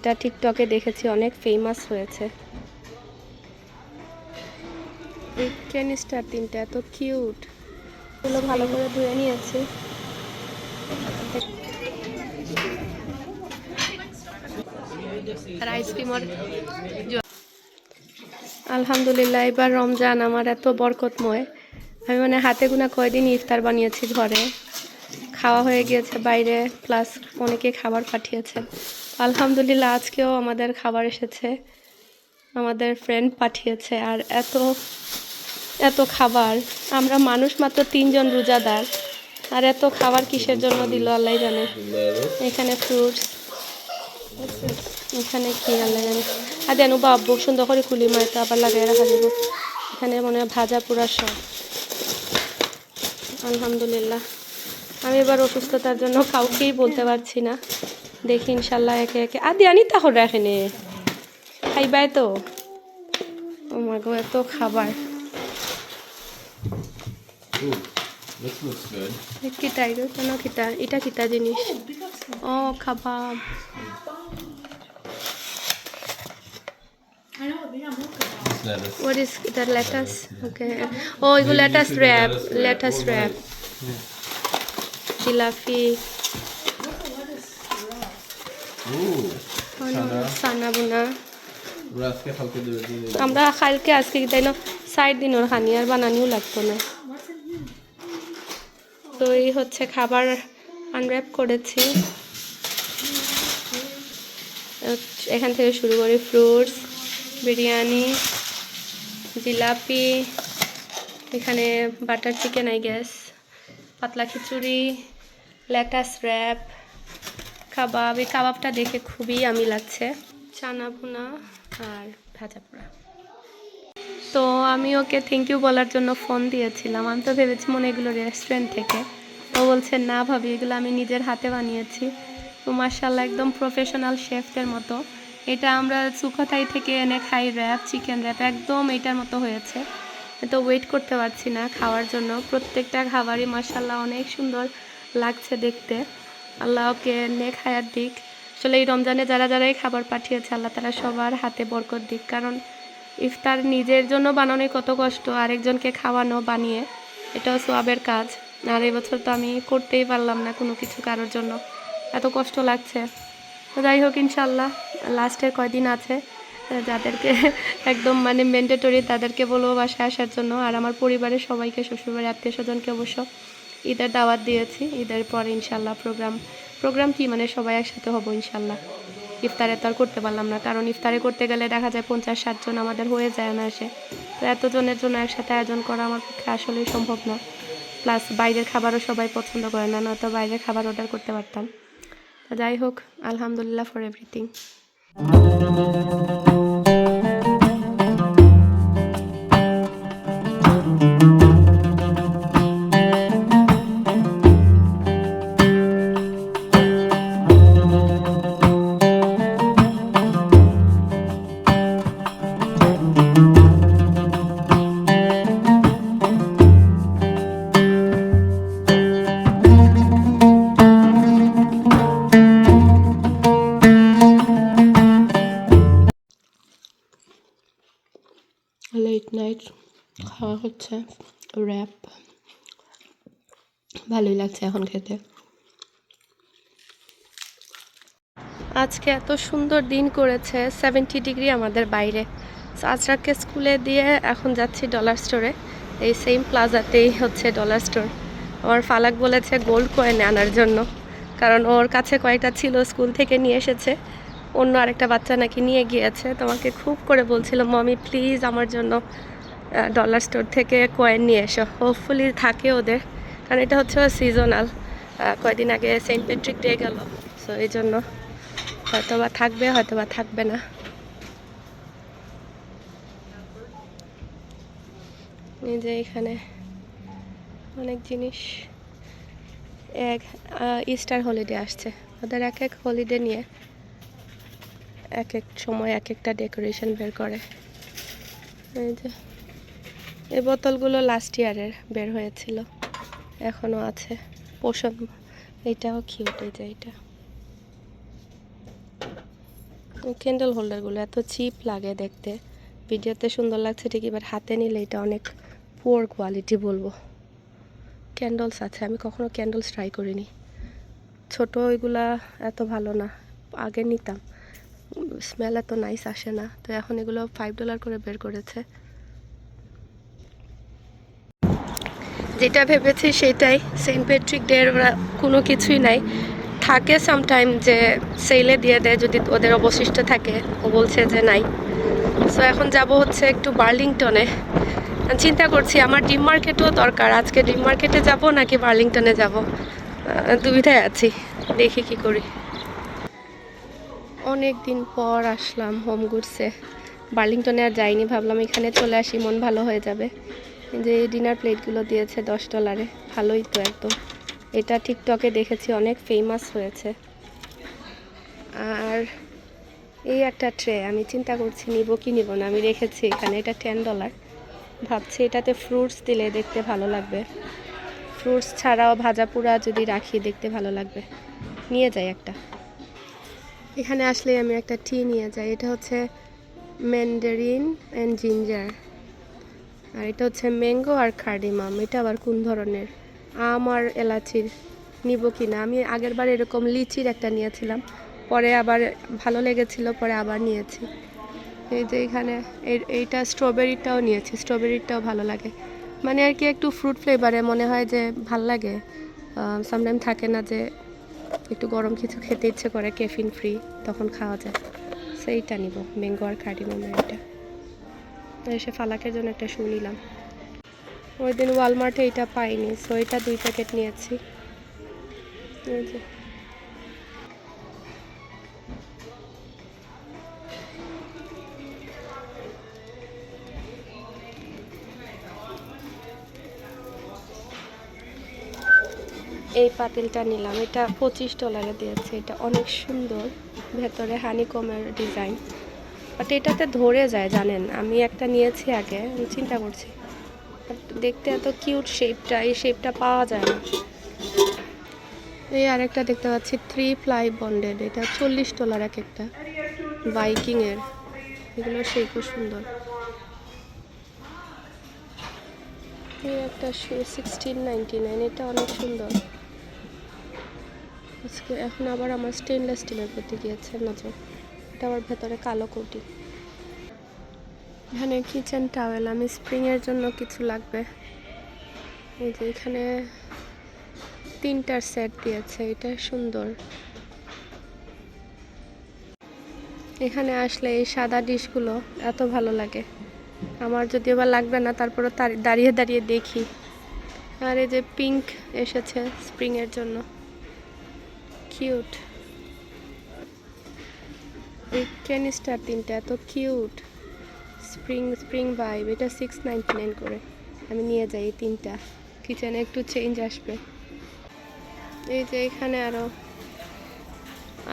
এটা টিকটকে দেখেছি, অনেক ফেমাস হয়েছে। ক্যানিস্টার তিনটা, এত কিউট এগুলো ভালো করে ধুয়ে নিয়েছি। আলহামদুলিল্লাহ, এবার রমজান আমার এত বরকতময়। আমি মানে হাতে গোনা কয়দিন ইফতার বানিয়েছি ঘরে। খাওয়া হয়ে গিয়েছে বাইরে প্লাস অনেকে খাবার পাঠিয়েছে। আলহামদুলিল্লাহ, আজকেও আমাদের খাবার এসেছে। আমাদের ফ্রেন্ড পাঠিয়েছে আর এত এত খাবার। আমরা মানুষ মাত্র তিনজন রোজাদার। আর এত খাবার কিসের জন্য দিল, আল্লাহ জানে। এখানে ফ্রুটস এখানে কি, আল্লাহ জানে। আর দেন বাব্বু সুন্দর করে খুলি মাইতে আবার লাগাই রাখা যাবে। এখানে মনে হয় ভাজা পুরা সব। আলহামদুলিল্লাহ। আমি এবার অসুস্থতার জন্য কাউকেই বলতে পারছি না। দেখি ইনশাল্লাহ একে একে আদি আনি তাহলে এখানে খাইবাই তো ও মা এত খাবার. কিতা এটা কেন কিতা এটা কিতা জিনিস ও খাবার What is that lettuce? Okay. Oh, it's lettuce wrap. lettuce wrap. wrap. সানা বুনা আমরা কালকে আজকে তাই না সাইড দিনের খানি আর বানানিও লাগতো না তো এই হচ্ছে খাবার আনর্যাপ করেছি এখান থেকে শুরু করি ফ্রুটস বিরিয়ানি জিলাপি এখানে বাটার চিকেন আই গ্যাস পাতলা খিচুড়ি লেটাস র্যাপ কাবাব, এই কাবাবটা দেখে খুবই আমি লাগছে। চানা ভুনা আর ভাজা পোড়া। তো আমি ওকে থ্যাংক ইউ বলার জন্য ফোন দিয়েছিলাম। আমি তো ভেবেছি মনে এগুলো রেস্টুরেন্ট থেকে। ও বলছে, না ভাবি, এগুলো আমি নিজের হাতে বানিয়েছি। তো মার্শাল্লাহ একদম প্রফেশনাল শেফদের মতো। এটা আমরা সুখথাই থেকে এনে খাই র্যাপ চিকেন র্যাপ একদম এটার মতো হয়েছে। তো ওয়েট করতে পারছি না খাওয়ার জন্য। প্রত্যেকটা খাবারই মার্শাল্লাহ অনেক সুন্দর লাগছে দেখতে। আল্লাহ ওকে নেক হায়ার দিক। আসলে এই রমজানে যারা যারাই খাবার পাঠিয়েছে, আল্লাহ তারা সবার হাতে বরকত দিক। কারণ ইফতার নিজের জন্য বানানোই কত কষ্ট, আরেকজনকে খাওয়ানো, বানিয়ে, এটাও সোয়াবের কাজ। আর এই বছর তো আমি করতেই পারলাম না কোনো কিছু কারোর জন্য। এত কষ্ট লাগছে। তো যাই হোক ইনশাল্লাহ লাস্টের কয়দিন আছে, যাদেরকে একদম মানে মেন্ডেটরি তাদেরকে বলব বাসায় আসার জন্য। আর আমার পরিবারের সবাইকে শ্বশুরবাড়ি আত্মীয় স্বজনকে অবশ্য। ঈদের দাওয়াত দিয়েছি। ঈদের পরে ইনশাল্লাহ প্রোগ্রাম প্রোগ্রাম কি মানে সবাই একসাথে হব ইনশাল্লাহ ইফতারে তো আর করতে পারলাম না, কারণ ইফতারে করতে গেলে দেখা যায় পঞ্চাশ ষাটজন আমাদের হয়ে যায় না আসে তো এতজনের জন্য একসাথে আয়োজন করা আমার পক্ষে আসলেই সম্ভব না। প্লাস বাইরের খাবারও সবাই পছন্দ করে না, নয়তো বাইরের খাবার অর্ডার করতে পারতাম। তো যাই হোক, আলহামদুলিল্লাহ ফর এভরিথিং ভালোই লাগছে এখন খেতে। আজকে এত সুন্দর দিন করেছে সেভেন্টি ডিগ্রি আমাদের বাইরে। So, আজরাকে স্কুলে দিয়ে এখন যাচ্ছি ডলার স্টোরে এই সেম প্লাজাতেই হচ্ছে ডলার স্টোর আমার ফালাক বলেছে গোল্ড কয়েন আনার জন্য। কারণ ওর কাছে কয়েকটা ছিল স্কুল থেকে নিয়ে এসেছে। অন্য আরেকটা বাচ্চা নাকি নিয়ে গিয়েছে। তোমাকে খুব করে বলছিল মমি প্লিজ আমার জন্য ডলার স্টোর থেকে কয়েন নিয়ে এসো। হোপফুলি থাকে ওদের। কারণ এটা হচ্ছে সিজনাল কয়দিন আগে সেন্ট প্যাট্রিক ডে গেল। সো এই জন্য হয়তো বা থাকবে হয়তো বা থাকবে না। যে এখানে অনেক জিনিস। এক ইস্টার হলিডে আসছে। ওদের এক এক হলিডে নিয়ে এক এক সময় এক একটা ডেকোরেশন বের করে। এই যে, এই বোতলগুলো লাস্ট ইয়ারের বের হয়েছিল। এখনও আছে। পোষণ, এটাও কিউট এই যে এটা। ক্যান্ডেল হোল্ডারগুলো এত চিপ লাগে দেখতে। ভিডিওতে সুন্দর লাগছে, ঠিক এবার হাতে নিলে এটা অনেক পুয়ার কোয়ালিটি বলব। ক্যান্ডেলস আছে, আমি কখনো ক্যান্ডেলস ট্রাই করিনি। ছোট ওইগুলা এত ভালো না, আগে নিতাম। স্মেল এত নাইস আসে না। তো এখন এগুলো ফাইভ ডলার করে বের করেছে। যেটা ভেবেছি সেটাই। সেন্ট প্যাট্রিক ডের ওরা কোনো কিছুই নাই। থাকে সামটাইম যে সেলে দিয়ে দেয় যদি ওদের অবশিষ্ট থাকে। ও বলছে যে নাই। সো এখন যাব হচ্ছে একটু বার্লিংটনে। চিন্তা করছি, আমার ডিম মার্কেটও দরকার। আজকে ডিম মার্কেটে যাব নাকি বার্লিংটনে যাব? দুবিধায় আছি। দেখি কি করি। অনেক দিন পর আসলাম হোম গুডসে বার্লিংটনে আর যাইনি, ভাবলাম এখানে চলে আসি, মন ভালো হয়ে যাবে। যে এই ডিনার প্লেটগুলো দিয়েছে দশ ডলারে ভালোই তো একদম। এটা টিকটকে দেখেছি, অনেক ফেমাস হয়েছে। আর এই একটা ট্রে আমি চিন্তা করছি নিব কি নিব না, আমি রেখেছি এখানে, এটা টেন ডলার ভাবছি এটাতে ফ্রুটস দিলে দেখতে ভালো লাগবে। ফ্রুটস ছাড়াও ভাজা পোড়া যদি রাখি, দেখতে ভালো লাগবে। নিয়ে যাই একটা। এখানে আসলে আমি একটা টি নিয়ে যাই, এটা হচ্ছে ম্যান্ডারিন অ্যান্ড জিঞ্জার আর এটা হচ্ছে ম্যাঙ্গো আর কার্ডিমাম। এটা আবার কোন ধরনের? আম আর এলাচির। নিব কি না আমি আগের বার এরকম লিচির একটা নিয়েছিলাম। পরে আবার ভালো লেগেছিল, পরে আবার নিয়েছি। এই যে এখানে এই- এইটা স্ট্রবেরিটাও নিয়েছি। স্ট্রবেরিটাও ভালো লাগে। মানে আর কি একটু ফ্রুট ফ্লেভারে মনে হয় যে ভালো লাগে। সামটাইম থাকে না যে একটু গরম কিছু খেতে ইচ্ছে করে কেফিন ফ্রি তখন খাওয়া যায়। সেইটা নিব, ম্যাঙ্গো আর কার্ডিমামের এটা। এসে ফালাকের জন্য একটা শু নিলাম। ওই দিন ওয়ালমার্টে এটা পাইনি সো এটা দুই প্যাকেট নিয়েছি। এই এই পাতিলটা নিলাম, এটা পঁচিশ ডলারে দিয়েছে, এটা অনেক সুন্দর, ভেতরে হানিকমের ডিজাইন বাট এটাতে ধরে যায়, জানেন? আমি একটা নিয়েছি আগে, আমি চিন্তা করছি। দেখতে এত কিউট শেপটা এই শেপটা পাওয়া যায় না। এই আরেকটা দেখতে পাচ্ছি থ্রি ফ্লাই বন্ডেড এটা চল্লিশ ডলার এক একটা। বাইকিংয়ের এগুলো সেই খুব সুন্দর। এই একটা সিক্সটিন নাইনটি নাইন এটা অনেক সুন্দর। আজকে এখন আবার আমার স্টেনলেস স্টিলের প্রতি গিয়েছে নজর। আবার ভেতরে কালো কোটি। এখানে কিচেন টাওয়েল আমি স্প্রিংয়ের জন্য কিছু লাগবে। এই যে এখানে তিনটার সেট দিয়েছে, এটা সুন্দর। এখানে আসলে এই সাদা ডিশগুলো এত ভালো লাগে। আমার যদিও বা লাগবে না তারপরে দাঁড়িয়ে দাঁড়িয়ে দেখি। আর এই যে পিঙ্ক এসেছে স্প্রিংয়ের জন্য। কিউট এই ক্যানিস্টার তিনটা এত কিউট। স্প্রিং স্প্রিং ভাইব, এটা সিক্স নাইনটি নাইন করে। আমি নিয়ে যাই এই তিনটা। কিচেনে একটু চেঞ্জ আসবে। এই যে এখানে আরও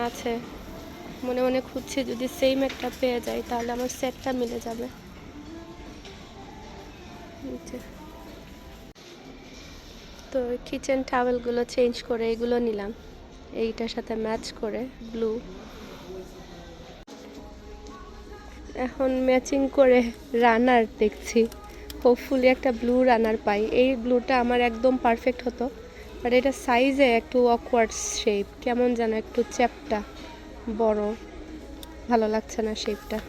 আছে। মনে মনে খুঁজছি যদি সেম একটা পেয়ে যাই, তাহলে আমার সেটটা মিলে যাবে। তো কিচেন টাওয়েলগুলো চেঞ্জ করে এগুলো নিলাম। এইটার সাথে ম্যাচ করে ব্লু এখন ম্যাচিং করে রানার দেখছি। হোপফুলি একটা ব্লু রানার পাই। এই ব্লুটা আমার একদম পারফেক্ট হতো। বাট এটা সাইজে একটু অকওয়ার্ড শেপ কেমন যেন একটু চ্যাপটা বড়। ভালো লাগছে না শেপটা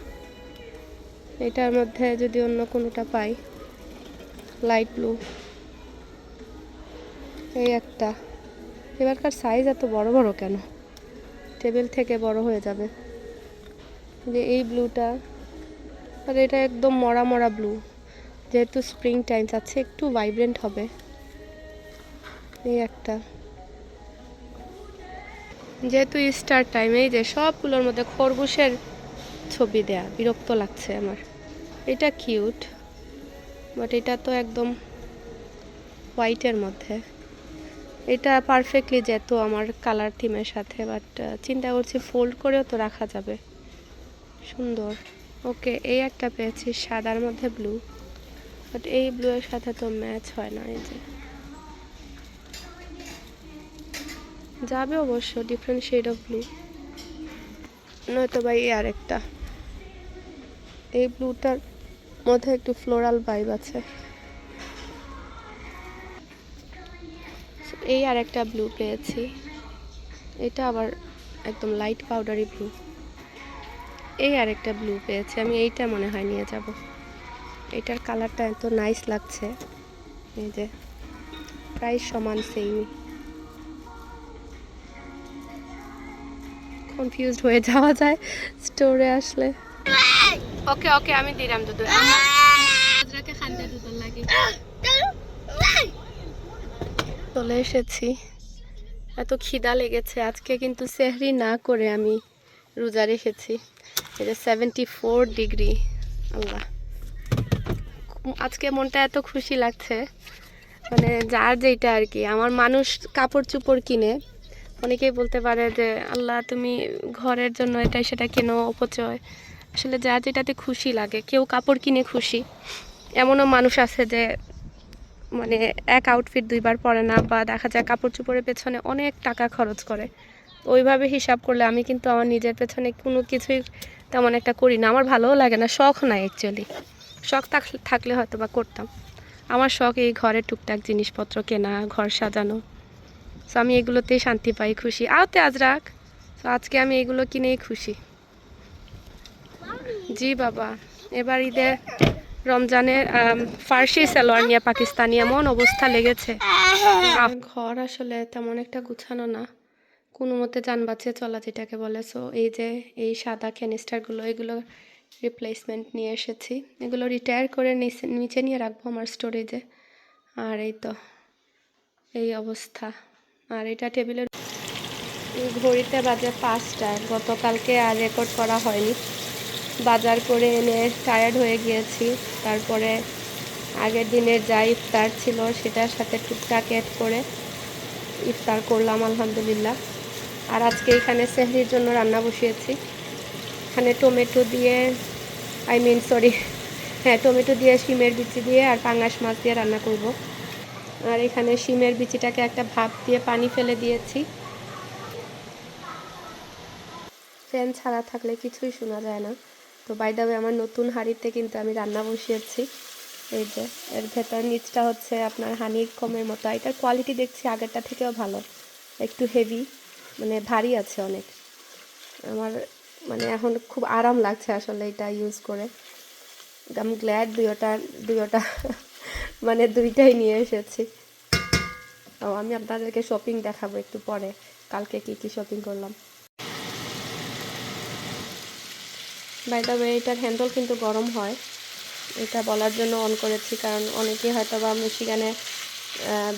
এটার মধ্যে যদি অন্য কোনোটা পাই লাইট ব্লু এই একটা। এবারকার সাইজ এত বড় বড় কেন? টেবিল থেকে বড় হয়ে যাবে। যে এই ব্লুটা আর এটা একদম মরা মরা ব্লু যেহেতু স্প্রিং টাইম যাচ্ছে একটু ভাইব্রেন্ট হবে। এই একটা। যেহেতু স্টার টাইম এই যে সবগুলোর মধ্যে খরগোশের ছবি দেয়া, বিরক্ত লাগছে আমার। এটা কিউট বাট এটা তো একদম হোয়াইটের মধ্যে। এটা পারফেক্টলি যেত আমার কালার থিমের সাথে বাট চিন্তা করছি ফোল্ড করেও তো রাখা যাবে। সুন্দর। ওকে, এই একটা পেয়েছি, সাদার মধ্যে ব্লু বাট এই ব্লু এর সাথে তো ম্যাচ হয় না, এই যে। যাবে অবশ্য ডিফারেন্ট শেড অফ ব্লু নয়তো বা এই আরেকটা। এই ব্লুটার মধ্যে একটু ফ্লোরাল ভাইব আছে। এই আর একটা ব্লু পেয়েছি। এটা আবার একদম লাইট পাউডারি ব্লু এই আর একটা ব্লু পেয়েছি। আমি এইটা মনে হয় নিয়ে যাব। এটার কালারটা এত নাইস লাগছে। এই যে, প্রায় সমান সেমই কনফিউজড হয়ে যাওয়া যায় স্টোরে আসলে। ওকে ওকে আমি দিলাম দুধ। চলে এসেছি। এত খিদা লেগেছে। আজকে কিন্তু সেহরি না করে আমি রোজা রেখেছি। এটা সেভেন্টি ফোর ডিগ্রি আল্লাহ। আজকে মনটা এত খুশি লাগছে। মানে যার যেটা আর কি। আমার মানুষ কাপড় চোপড় কিনে, অনেকেই বলতে পারে যে, আল্লাহ, তুমি ঘরের জন্য এটা সেটা কেনো, অপচয়। আসলে যার যেটাতে খুশি লাগে, কেউ কাপড় কিনে খুশি। এমনও মানুষ আছে যে মানে এক আউটফিট দুইবার পরে না, বা দেখা যায় কাপড় চোপড়ের পেছনে অনেক টাকা খরচ করে। ওইভাবে হিসাব করলে আমি কিন্তু আমার নিজের পেছনে কোনো কিছুই তেমন একটা করি না। আমার ভালোও লাগে না শখ নাই অ্যাকচুয়ালি শখ থাক- থাকলে হয়তো বা করতাম। আমার শখ এই ঘরে টুকটাক জিনিসপত্র কেনা, ঘর সাজানো। সো আমি এগুলোতেই শান্তি পাই, খুশি। আওতে আজরাক। তো আজকে আমি এগুলো কিনেই খুশি। জি বাবা। এবার ঈদে রমজানের ফার্সি সালোয়ার নিয়ে পাকিস্তানি এমন অবস্থা লেগেছে। ঘর আসলে তেমন একটা গুছানো না। কোনো মতে যান বাঁচিয়ে চলা যেটাকে বলে সো এই যে এই সাদা ক্যানিস্টারগুলো এগুলো রিপ্লেসমেন্ট নিয়ে এসেছি। এগুলো রিটায়ার করে নিচে নিয়ে রাখব আমার স্টোরেজে আর এই তো, এই অবস্থা। আর এটা টেবিলের ঘড়িতে বাজে পাঁচটা। গতকালকে আর রেকর্ড করা হয়নি। বাজার করে এনে টায়ার্ড হয়ে গিয়েছি। তারপরে আগের দিনের যা ইফতার ছিল, সেটার সাথে টুকটাক অ্যাড করে ইফতার করলাম, আলহামদুলিল্লাহ। আর আজকে এখানে সেহরির জন্য রান্না বসিয়েছি। এখানে টমেটো দিয়ে আই মিন সরি হ্যাঁ টমেটো দিয়ে, শিমের বিচি দিয়ে আর পাঙ্গাস মাছ দিয়ে রান্না করব। আর এখানে শিমের বিচিটাকে একটা ভাপ দিয়ে পানি ফেলে দিয়েছি। ফ্যান ছাড়া থাকলে কিছুই শোনা যায় না। তো বাইদাবে আমার নতুন হাঁড়িতে কিন্তু আমি রান্না বসিয়েছি। এই যে, এর ভেতর নিচটা হচ্ছে আপনার হানির কমের মতো। এটার কোয়ালিটি দেখছি আগেরটা থেকেও ভালো, একটু হেভি মানে ভারী আছে অনেক। আমার মানে এখন খুব আরাম লাগছে আসলে এটা ইউজ করে। আমি গ্ল্যাড দুইটা দুইটা মানে দুইটাই নিয়ে এসেছি। ও, আমি আপনাদেরকে শপিং দেখাবো একটু পরে। কালকে কি কি শপিং করলাম। বাই এটার হ্যান্ডেল কিন্তু গরম হয়। এটা বলার জন্য অন করেছি কারণ অনেকেই হয়তো বা মিশিগানে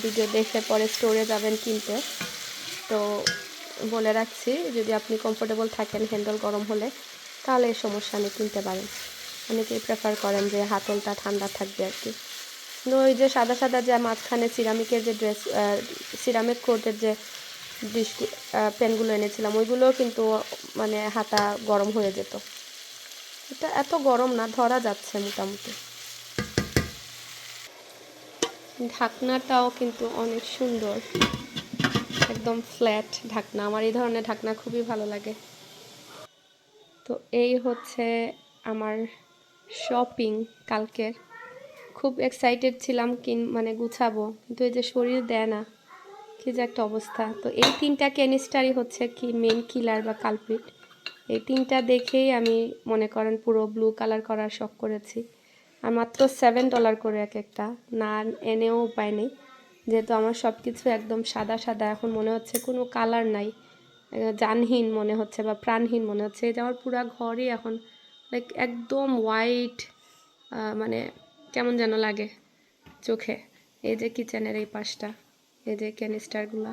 ভিডিও দেখে পরে স্টোরে যাবেন কিনতে। তো বলে রাখছি, যদি আপনি কমফোর্টেবল থাকেন হ্যান্ডেল গরম হলে, তাহলে এই সমস্যা নেই কিনতে পারেন। অনেকেই প্রেফার করেন যে হাতলটা ঠান্ডা থাকবে আর কি। ওই যে সাদা সাদা যে মাঝখানে সিরামিকের যে ড্রেস সিরামিক কোটের যে ডিশ পেনগুলো এনেছিলাম, ওইগুলোও কিন্তু মানে হাতা গরম হয়ে যেত। এটা এত গরম না, ধরা যাচ্ছে মোটামুটি। ঢাকনাটাও কিন্তু অনেক সুন্দর। একদম ফ্ল্যাট ঢাকনা। আমার এই ধরনের ঢাকনা খুবই ভালো লাগে। তো এই হচ্ছে আমার শপিং কালকের। খুব এক্সাইটেড ছিলাম কিন মানে গুছাবো, কিন্তু এই যে শরীর দেয় না, কি যে একটা অবস্থা। তো এই তিনটা ক্যানিস্টারই হচ্ছে কি মেন কিলার বা কালপিট এই তিনটা দেখেই আমি, মনে করেন, পুরো ব্লু কালার করার শখ করেছি। আর মাত্র সেভেন ডলার করে এক একটা। না, এনেও উপায় নেই। যেহেতু আমার সব কিছু একদম সাদা সাদা, এখন মনে হচ্ছে কোনো কালার নাই। জানহীন মনে হচ্ছে বা প্রাণহীন মনে হচ্ছে। যে আমার পুরো ঘরই এখন লাইক একদম হোয়াইট মানে কেমন যেন লাগে চোখে। এই যে কিচেনের এই পাশটা, এই যে ক্যানিস্টারগুলা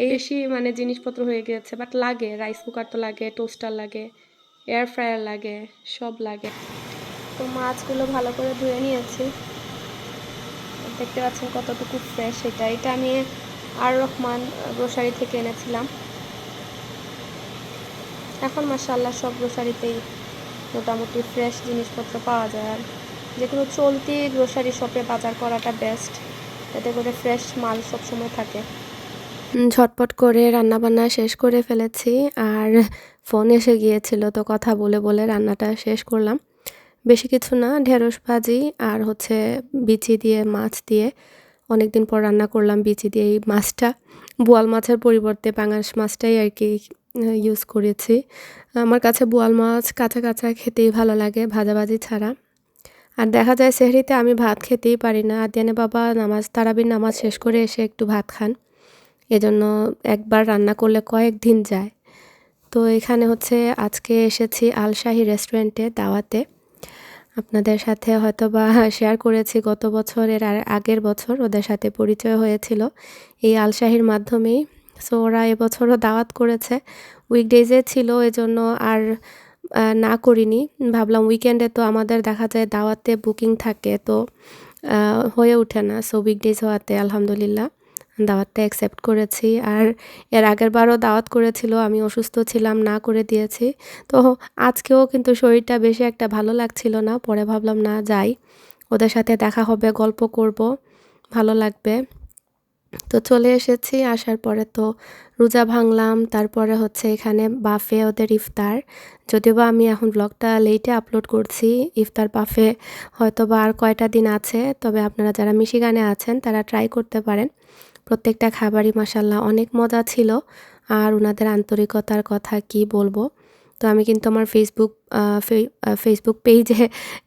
এই বেশি মানে জিনিসপত্র হয়ে গেছে বাট লাগে। রাইস কুকার তো লাগে টোস্টার লাগে এয়ার ফ্রায়ার লাগে, সব লাগে। তো মাছগুলো ভালো করে ধুয়ে নিয়েছি। দেখতে পাচ্ছেন কতটুকু ফ্রেশ এটা। এটা আমি আর রহমান গ্রোসারি থেকে এনেছিলাম। এখন মাসাল্লাহ সব গ্রোসারিতেই মোটামুটি ফ্রেশ জিনিসপত্র পাওয়া যায়। আর যে কোনো চলতি গ্রোসারি শপে বাজার করাটা বেস্ট এতে করে ফ্রেশ মাল সবসময় থাকে। ঝটপট করে রান্নাবান্না শেষ করে ফেলেছি। আর ফোন এসে গিয়েছিল, তো কথা বলে বলে রান্নাটা শেষ করলাম। বেশি কিছু না, ঢেঁড়স ভাজি আর হচ্ছে বিচি দিয়ে, মাছ দিয়ে। অনেক দিন পর রান্না করলাম বিচি দিয়ে এই মাছটা। বোয়াল মাছের পরিবর্তে পাঙাশ মাছটাই আর কি ইউজ করেছি। আমার কাছে বোয়াল মাছ কাঁচা কাঁচা খেতেই ভালো লাগে ভাজাভাজি ছাড়া। আর দেখা যায় সেহরিতে আমি ভাত খেতেই পারি না। আদিয়ানে বাবা নামাজ, তারাবির নামাজ শেষ করে এসে একটু ভাত খান। এজন্য একবার রান্না করলে কয়েক দিন যায়। তো এখানে হচ্ছে আজকে এসেছি আলশাহি রেস্টুরেন্টে দাওয়াতে। আপনাদের সাথে হয়তো বা শেয়ার করেছি, গত বছরের আর আগের বছর ওদের সাথে পরিচয় হয়েছিল। এই আলশাহির মাধ্যমেই। সো ওরা এবছরও দাওয়াত করেছে। উইকডেজে ছিল, এজন্য আর না করিনি। ভাবলাম উইকেন্ডে তো আমাদের দেখা যায় দাওয়াতে বুকিং থাকে, তো হয়ে ওঠে না। সো উইকডেজ হওয়াতে, আলহামদুলিল্লাহ। দাওয়াতটা অ্যাকসেপ্ট করেছি। আর এর আগের বারও দাওয়াত করেছিল, আমি অসুস্থ ছিলাম, না করে দিয়েছি। তো আজকেও কিন্তু শরীরটা বেশি একটা ভালো লাগছিল না, পরে ভাবলাম না যাই, ওদের সাথে দেখা হবে, গল্প করব, ভালো লাগবে। তো চলে এসেছি, আসার পরে তো রোজা ভাঙলাম, তারপরে হচ্ছে এখানে বাফে ওদের ইফতার। যদিও বা আমি এখন ব্লগটা লেটে আপলোড করছি, ইফতার বাফে হয়তো বা আর কয়টা দিন আছে, তবে আপনারা যারা মিশিগানে আছেন, তারা ট্রাই করতে পারেন। প্রত্যেকটা খাবারই মাসাল্লাহ অনেক মজা ছিল। আর ওনাদের আন্তরিকতার কথা কি বলব? তো আমি কিন্তু আমার ফেসবুক ফেসবুক পেজে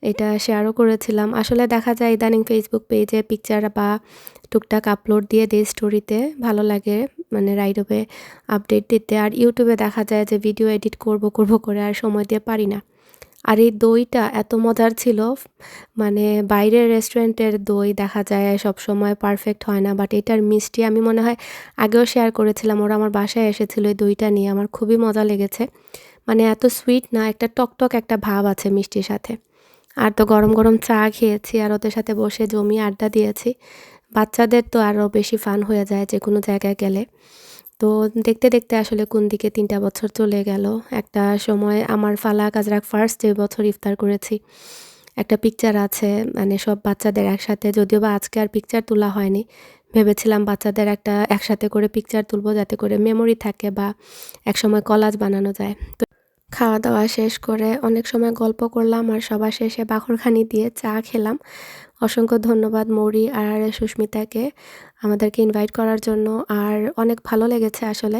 এটা শেয়ারও করেছিলাম। আসলে দেখা যায় ইদানিং ফেসবুক পেজে পিকচার বা টুকটাক আপলোড দিয়ে দেয় স্টোরিতে ভালো লাগে মানে রাইডবে আপডেট দিতে। আর ইউটিউবে দেখা যায় যে ভিডিও এডিট করব করব করে আর সময় দিয়ে পারি না। আর এই দইটা এত মজার ছিল মানে বাইরের রেস্টুরেন্টের দই দেখা যায় সব সময় পারফেক্ট হয় না বাট এটার মিষ্টি আমি মনে হয় আগেও শেয়ার করেছিলাম, ওরা আমার বাসায় এসেছিল এই দইটা নিয়ে, আমার খুবই মজা লেগেছে। মানে এত সুইট না, একটা টকটক একটা ভাব আছে মিষ্টির সাথে। আর তো গরম গরম চা খেয়েছি, আর ওদের সাথে বসে জমি আড্ডা দিয়েছি। বাচ্চাদের তো আরও বেশি ফান হয়ে যায় যে কোনো জায়গায় গেলে। তো দেখতে দেখতে আসলে কোন দিকে তিনটা বছর চলে গেল। একটা সময় আমার ফালা কাজরাক ফার্স্ট যে বছর ইফতার করেছি। একটা পিকচার আছে মানে সব বাচ্চাদের একসাথে, যদিও বা আজকে আর পিকচার তোলা হয়নি। ভেবেছিলাম বাচ্চাদের একটা একসাথে করে পিকচার তুলবো যাতে করে মেমোরি থাকে বা একসময় কলাজ বানানো যায়। তো খাওয়া দাওয়া শেষ করে অনেক সময় গল্প করলাম আর সবার শেষে বাখরখানি দিয়ে চা খেলাম। অসংখ্য ধন্যবাদ মৌরি আর সুস্মিতাকে আমাদেরকে ইনভাইট করার জন্য। আর অনেক ভালো লেগেছে আসলে।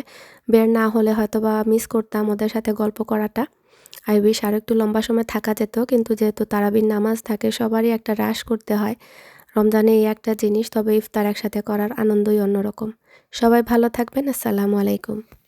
বের না হলে হয়তো বা মিস করতাম ওদের সাথে গল্প করাটা। আই উইশ আর একটু লম্বা সময় থাকা যেত, কিন্তু যেহেতু তারাবির নামাজ থাকে, সবারই একটা রাশ করতে হয়। রমজানে এই একটা জিনিস, তবে ইফতার একসাথে করার আনন্দই অন্যরকম। সবাই ভালো থাকবেন, আসসালামু আলাইকুম।